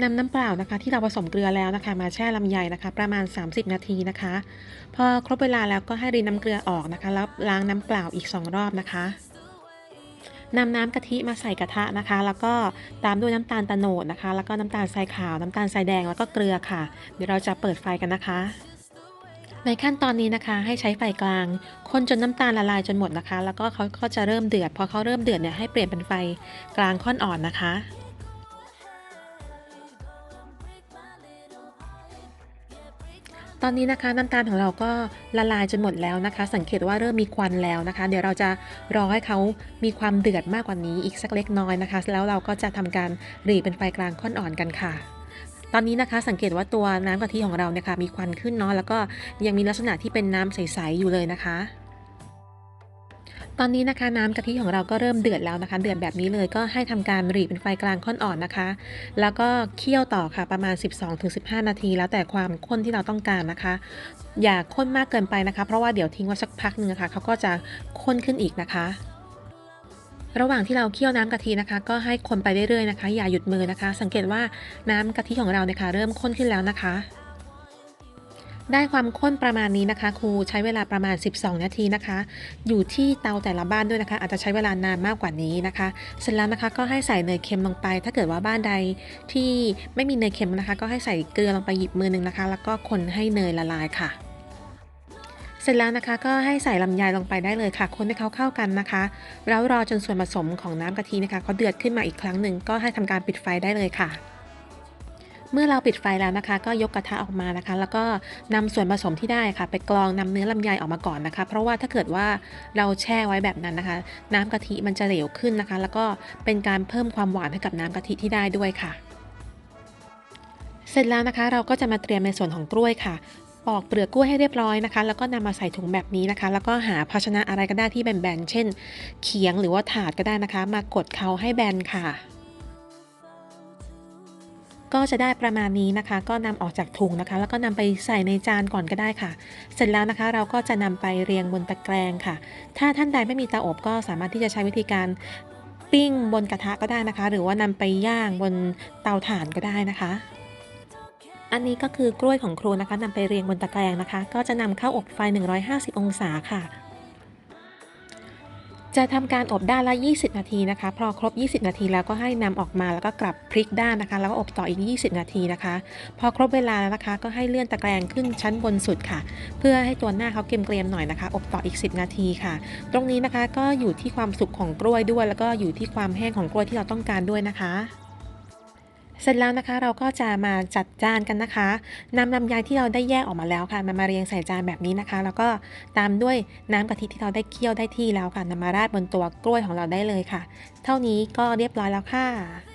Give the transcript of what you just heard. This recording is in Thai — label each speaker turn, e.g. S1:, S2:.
S1: นำน้ำเปล่านะคะที่เราผสมเกลือแล้วนะคะ มาแช่ลำไยนะคะ ประมาณ 30 นาทีนะคะ พอครบเวลาแล้วก็ให้รินน้ำเกลือออกนะคะแล้วล้างน้ำเปล่าอีก 2 รอบนะคะนำน้ำกะทิมาใส่กระทะนะคะ แล้วก็ตามด้วยน้ำตาลตะโนดนะคะ แล้วก็น้ำตาลทรายขาวน้ำตาลทรายแดงแล้วก็เกลือค่ะ เดี๋ยวเราจะเปิดไฟกันนะคะ ในขั้นตอนนี้นะคะ ให้ใช้ไฟกลางคนจนน้ำตาลละลายจนหมดนะคะ แล้วก็เขาก็จะเริ่มเดือดพอเขาเริ่มเดือดเนี่ยให้เปลี่ยนเป็นไฟกลางค่อนอ่อนนะคะ ตอนนี้นะคะน้ำตาลของเราก็ละลายจนหมดแล้วนะคะ สังเกตว่าเริ่มมีควันแล้วนะคะ เดี๋ยวเราจะรอให้เขามีความเดือดมากกว่านี้อีกสักเล็กน้อยนะคะ แล้วเราก็จะทำการหรี่เป็นไฟกลางค่อนอ่อนกันค่ะ ตอนนี้นะคะสังเกตว่าตัวน้ำกะทิของเราเนี่ยค่ะมีควันขึ้นเนาะแล้วก็ยังมีลักษณะที่เป็นน้ำใสๆอยู่เลยนะคะ อนนี้นะคะน้ำกะทิของเราก็เริ่มเดือดแล้วนะคะ เดือดแบบนี้เลยก็ให้ทำการรีเป็นไฟกลางค่อนอ่อนนะคะ แล้วก็เคี่ยวต่อค่ะประมาณ 12-15 นาที แล้วแต่ความข้นที่เราต้องการนะคะ อย่าข้นมากเกินไปนะคะ เพราะว่าเดี๋ยวทิ้งไว้สักพักหนึ่งนะคะเขาก็จะข้นขึ้นอีกนะคะระหว่างที่เราเคี่ยวน้ำกะทินะคะ ก็ให้คนไปเรื่อยๆนะคะ อย่าหยุดมือนะคะ สังเกตว่าน้ำกะทิของเราเนี่ยค่ะเริ่มข้นขึ้นแล้วนะคะ ได้ความข้นประมาณนี้นะคะ ครูใช้เวลาประมาณ 12 นาทีนะคะ อยู่ที่เตาแต่ละบ้านด้วยนะคะ อาจจะใช้เวลานานมากกว่านี้นะคะ เสร็จแล้วนะคะก็ให้ใส่เนยเค็มลงไป ถ้าเกิดว่าบ้านใดที่ไม่มีเนยเค็มนะคะ ก็ให้ใส่เกลือลงไปหยิบมือหนึ่งนะคะ แล้วก็คนให้เนยละลายค่ะเสร็จแล้วนะคะก็ให้ใส่ลำไยลงไปได้เลยค่ะ คนให้เขาเข้ากันนะคะ แล้วรอจนส่วนผสมของน้ำกะทินะคะเขาเดือดขึ้นมาอีกครั้งหนึ่งก็ให้ทำการปิดไฟได้เลยค่ะ เมื่อเราปิดไฟแล้วนะคะ ก็ยกกระทะออกมานะคะ แล้วก็นำส่วนผสมที่ได้ค่ะ ไปกรองนำเนื้อลำไยออกมาก่อนนะคะ เพราะว่าถ้าเกิดว่าเราแช่ไว้แบบนั้นนะคะ น้ำกะทิมันจะเหลวขึ้นนะคะ แล้วก็เป็นการเพิ่มความหวานให้กับน้ำกะทิที่ได้ด้วยค่ะ เสร็จแล้วนะคะเราก็จะมาเตรียมในส่วนของกล้วยค่ะปอกเปลือกกล้วยให้เรียบร้อยนะคะ แล้วก็นำมาใส่ถุงแบบนี้นะคะ แล้วก็หาภาชนะอะไรก็ได้ที่แบนๆ เช่น เขียงหรือว่าถาดก็ได้นะคะ มากดเขาให้แบนค่ะ ก็จะได้ประมาณนี้นะคะ ก็นำออกจากถุงนะคะ แล้วก็นำไปใส่ในจานก่อนก็ได้ค่ะ เสร็จแล้วนะคะเราก็จะนำไปเรียงบนตะแกรงค่ะ ถ้าท่านใดไม่มีเตาอบก็สามารถที่จะใช้วิธีการปิ้งบนกระทะก็ได้นะคะ หรือว่านำไปย่างบนเตาถ่านก็ได้นะคะ อันนี้ก็คือกล้วยของครูนะคะนำไปเรียงบนตะแกรงนะคะ ก็จะนำเข้าอบไฟ 150 องศาค่ะ จะทำการอบด้านละ 20 นาทีนะคะ พอครบ 20 นาทีแล้วก็ให้นำออกมาแล้วก็กลับพลิกด้านนะคะ แล้วก็อบต่ออีก 20 นาทีนะคะ พอครบเวลาแล้วนะคะ ก็ให้เลื่อนตะแกรงขึ้นชั้นบนสุดค่ะ เพื่อให้ตัวหน้าเขาเกรียมๆหน่อยนะคะ อบต่ออีก 10 นาทีค่ะ ตรงนี้นะคะก็อยู่ที่ความสุกของกล้วยด้วย แล้วก็อยู่ที่ความแห้งของกล้วยที่เราต้องการด้วยนะคะ เสร็จแล้วนะคะเราก็จะมาจัดจานกันนะคะนำลำไยที่เราได้แยกออกมาแล้วค่ะนำมาเรียงใส่จานแบบนี้นะคะ แล้วก็ตามด้วยน้ำกะทิที่เราได้เคี่ยวได้ที่แล้วค่ะนำมาราดบนตัวกล้วยของเราได้เลยค่ะ เท่านี้ก็เรียบร้อยแล้วค่ะ